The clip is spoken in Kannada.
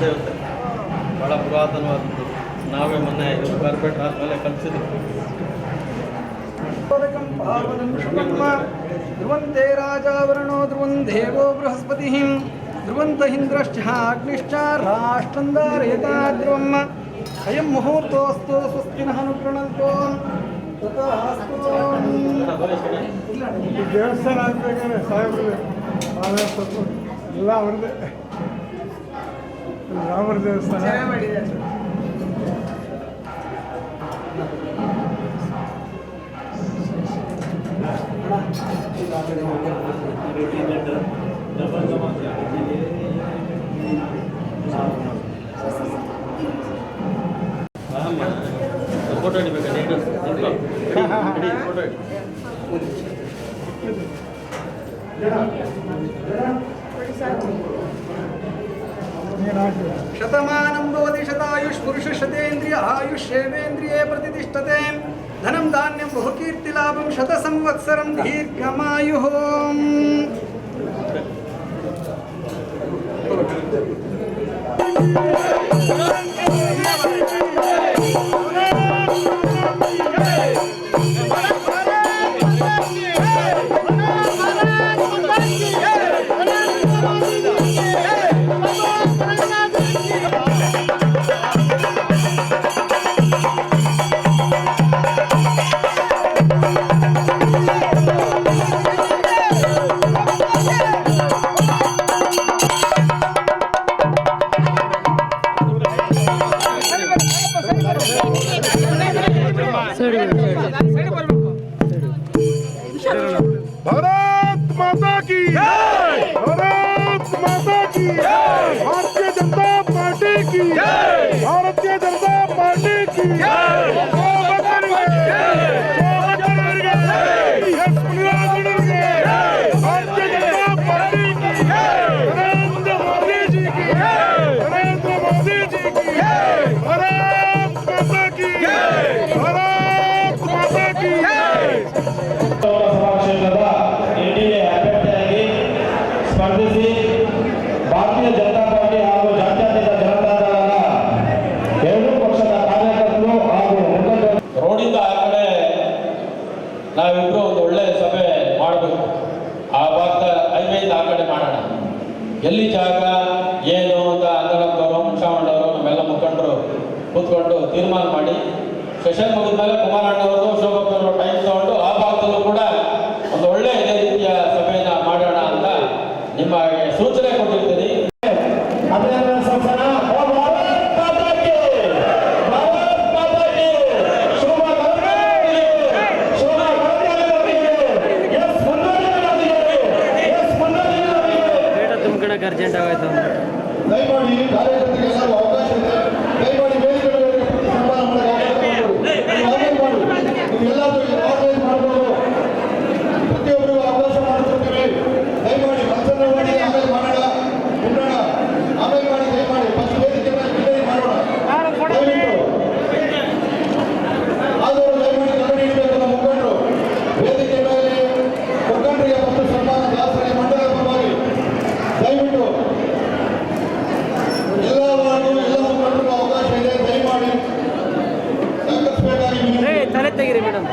ದೇವತೆ ಭಾಳ ಪುರಾತನವಾದದ್ದು ನಾವೇ ಮೊನ್ನೆ ಇದು ಕಾರ್ಪೆಟ್ ಆದಮೇಲೆ ಕಲಿಸಿದ್ವಿ ಧ್ರುವಂತೆ ರಾಜಾವರಣೋ ಧ್ರುವನ್ ದೇವೋ ಬೃಹಸ್ಪತಿ ಧ್ರುವಂತ ಇಂದ್ರಶ್ಚ ಅಗ್ನಿಶ್ಚ ರಾಷ್ಟ್ರಂದಾರೇತಾ ಧ್ರುವಂ ಅಯಂ ಮುಹೂರ್ತೋಸ್ತು ಸ್ವಸ್ತಿನಃ ಅನುಪ್ರಣಂತೋ ತಥಾಸ್ತು. ದೇವಸ್ಥಾನ ಆಗ್ಬೇಕಾದ್ರೆ ಸಾಹೇಬ್ರು ಆಮೇಲೆ ಸ್ವಲ್ಪ ಎಲ್ಲ ಅವ್ರದ್ದೇ. ರಾಮರ ದೇವಸ್ಥಾನ. ಫೋಟೋ ಹಿಡಿಬೇಕಾ? ಫೋಟೋ ಹಿಡಿ, ಫೋಟೋ ಹಿಡಿ. शतमानं भवति शतायुष्पुरुष शतेन्द्रिय आयुष्येवेन्द्रिये प्रतिष्ठते। धनम धनं धान्यं बहुकीर्तिलाभं शतसंवत्सरं दीर्घमायुः। भारत माता की ಸ್ಪರ್ಧಿಸಿ ಭಾರತೀಯ ಜನತಾ ನಾವಿಬ್ರು ಒಂದು ಒಳ್ಳೆ ಸಭೆ ಮಾಡಬೇಕು. ಆ ಭಾಗದ ಹೈವೇಯಿಂದ ಆ ಕಡೆ ಮಾಡೋಣ. ಎಲ್ಲಿ ಜಾಗ, ಏನು ಅಂತ ಅಂಗನಂತವರು ಮುನ್ಷಾಮಣ್ಣವರು ನಮ್ಮೆಲ್ಲ ಮುಖಂಡರು ಕೂತ್ಕೊಂಡು ತೀರ್ಮಾನ ಮಾಡಿ. ಸೆಷನ್ ಮುಗಿದ್ಮೇಲೆ ಕುಮಾರಣ್ಣವರು ಶೋಭಕ್ಕವರು ಟೈಮ್ अर्जंट हवं आहे ದಯವಿಟ್ಟು ಎಲ್ಲ ವಾರ್ಡು ಎಲ್ಲ ಅವಕಾಶ ಇದೆ. ತಲೆ ತೆಗಿರಿ ಮೇಡಮ್.